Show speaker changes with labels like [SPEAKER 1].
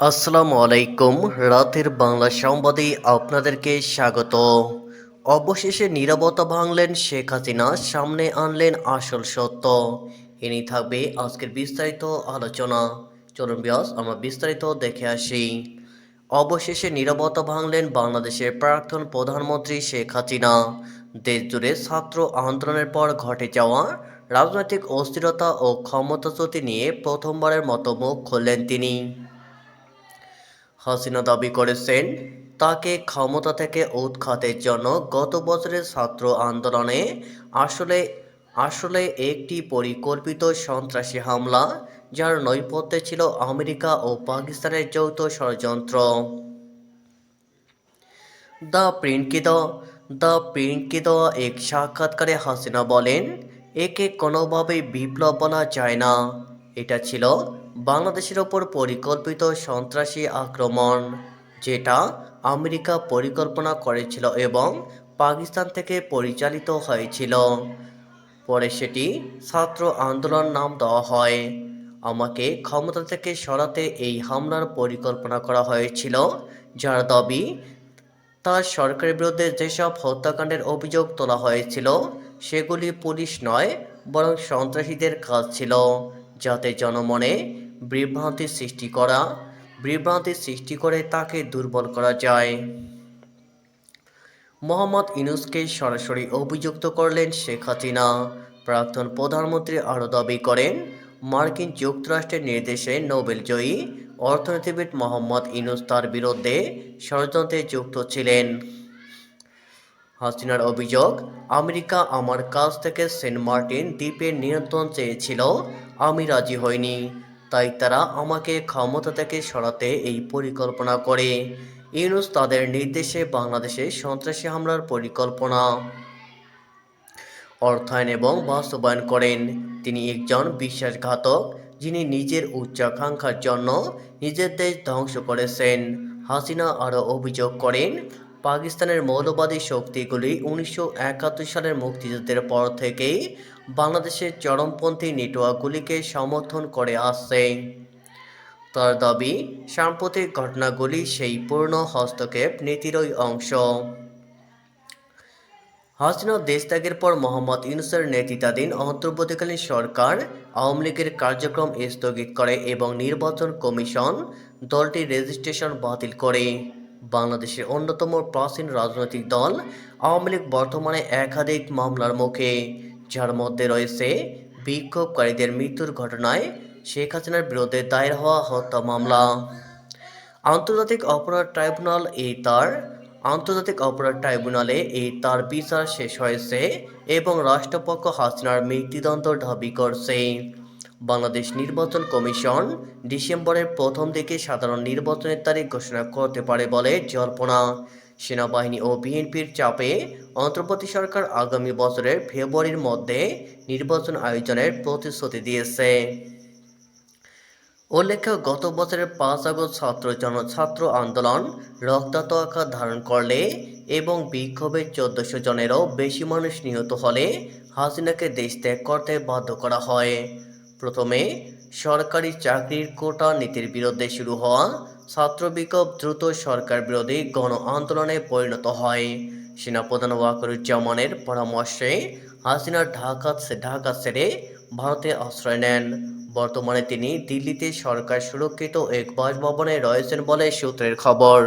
[SPEAKER 1] আসসালামু আলাইকুম। রাতের বাংলা সংবাদে আপনাদেরকে স্বাগত। অবশেষে নীরবতা ভাঙলেন শেখ হাসিনা, সামনে আনলেন আসল সত্য। ইনি থাকবে আজকের বিস্তারিত আলোচনা। চলুন বিয়াস, আমরা বিস্তারিত দেখে আসি। অবশেষে নীরবতা ভাঙলেন বাংলাদেশের প্রাক্তন প্রধানমন্ত্রী শেখ হাসিনা। দেশ জুড়ে ছাত্র আন্দোলনের পর ঘটে যাওয়া রাজনৈতিক অস্থিরতা ও ক্ষমতাচ্যুতি নিয়ে প্রথমবারের মতো মুখ খুললেন তিনি। হাসিনা দাবি করেছেন, তাকে ক্ষমতা থেকে উৎখাতের জন্য গত বছরের ছাত্র আন্দোলনে আসলে আসলে একটি পরিকল্পিত সন্ত্রাসী হামলা, যার নৈপথ্যে ছিল আমেরিকা ও পাকিস্তানের যৌথ ষড়যন্ত্র। দ্য প্রিন্টকে দেওয়া দ্য প্রিন্টকে দেওয়া এক সাক্ষাৎকারে হাসিনা বলেন, একে কোনোভাবেই বিপ্লব বলা যায় না। এটা ছিল বাংলাদেশের ওপর পরিকল্পিত সন্ত্রাসী আক্রমণ, যেটা আমেরিকা পরিকল্পনা করেছিল এবং পাকিস্তান থেকে পরিচালিত হয়েছিল। পরে সেটি ছাত্র আন্দোলন নাম দেওয়া হয়। আমাকে ক্ষমতা থেকে সরাতে এই হামলার পরিকল্পনা করা হয়েছিল, যার দাবি, তার সরকারের বিরুদ্ধে যেসব হত্যাকাণ্ডের অভিযোগ তোলা হয়েছিল, সেগুলি পুলিশ নয়, বরং সন্ত্রাসীদের কাজ ছিল, যাতে জনমনে বিভ্রান্তি সৃষ্টি করা বিভ্রান্তি সৃষ্টি করে তাকে দুর্বল করা যায়। মোহাম্মদ ইনুসকে সরাসরি অভিযুক্ত করলেন শেখ হাসিনা। প্রাক্তন প্রধানমন্ত্রী আরও দাবি করেন, মার্কিন যুক্তরাষ্ট্রের নির্দেশে নোবেলজয়ী অর্থনীতিবিদ মোহাম্মদ ইনুস তার বিরুদ্ধে ষড়যন্ত্রে যুক্ত ছিলেন। হাসিনার অভিযোগ, আমেরিকা আমার কাছ থেকে সেন্ট মার্টিন দ্বীপের নিয়ন্ত্রণ চেয়েছিল, আমি রাজি হইনি। তাই তারা আমাকে ক্ষমতা থেকে সরাতে এই পরিকল্পনা করে। ইউনুস তাদের নির্দেশে বাংলাদেশে সন্ত্রাসী হামলার পরিকল্পনা অর্থায়ন এবং বাস্তবায়ন করেন। তিনি একজন বিশ্বাসঘাতক, যিনি নিজের উচ্চাকাঙ্ক্ষার জন্য নিজের দেশ ধ্বংস করেছেন। হাসিনা আরও অভিযোগ করেন পাকিস্তানের মৌলবাদী শক্তিগুলি উনিশশো একাত্তর সালের মুক্তিযুদ্ধের পর থেকেই বাংলাদেশের চরমপন্থী নেটওয়ার্কগুলিকে সমর্থন করে আসছে। তার দাবি, সাম্প্রতিক ঘটনাগুলি সেই পূর্ণ হস্তক্ষেপ নীতিরই অংশ। হাসিনা দেশত্যাগের পর মোহাম্মদ ইউনুসের নেতৃত্বাধীন অন্তর্বর্তীকালীন সরকার আওয়ামী লীগের কার্যক্রম স্থগিত করে এবং নির্বাচন কমিশন দলটির রেজিস্ট্রেশন বাতিল করে। বাংলাদেশের অন্যতম প্রাচীন রাজনৈতিক দল আওয়ামী লীগ বর্তমানে একাধিক মামলার মুখে, যার মধ্যে রয়েছে বিক্ষোভকারীদের মৃত্যুর ঘটনায় শেখ হাসিনার বিরুদ্ধে দায়ের হওয়া হত্যা মামলা। আন্তর্জাতিক অপরাধ ট্রাইব্যুনাল এই তার, আন্তর্জাতিক অপরাধ ট্রাইব্যুনালে এই তার বিচার শেষ হয়েছে এবং রাষ্ট্রপক্ষ হাসিনার মৃত্যুদণ্ড দাবি করছে। বাংলাদেশ নির্বাচন কমিশন ডিসেম্বরের প্রথম দিকে সাধারণ নির্বাচনের তারিখ ঘোষণা করতে পারে বলে জল্পনা। সেনাবাহিনী ও বিএনপির চাপে অন্তর্বর্তী সরকার আগামী বছরের ফেব্রুয়ারির মধ্যে নির্বাচন আয়োজনের প্রতিশ্রুতি দিয়েছে। উল্লেখ্য, গত বছরের পাঁচ আগস্ট ছাত্র জন ছাত্র আন্দোলন রক্তাক্ত আকার ধারণ করলে এবং বিক্ষোভে চোদ্দশো জনেরও বেশি মানুষ নিহত হলে হাসিনাকে দেশ ত্যাগ করতে বাধ্য করা হয়। প্রথমে সরকারি চাকরির কোটা নীতির বিরুদ্ধে শুরু হওয়া ছাত্র বিক্ষোভ দ্রুত সরকার বিরোধী গণ আন্দোলনে পরিণত হয়। সেনাপ্রধান ওয়াকরুজ্জামানের পরামর্শে হাসিনা ঢাকা ঢাকা ছেড়ে ভারতে আশ্রয় নেন। বর্তমানে তিনি দিল্লিতে সরকার সুরক্ষিত এক বাসভবনে রয়েছেন বলে সূত্রের খবর।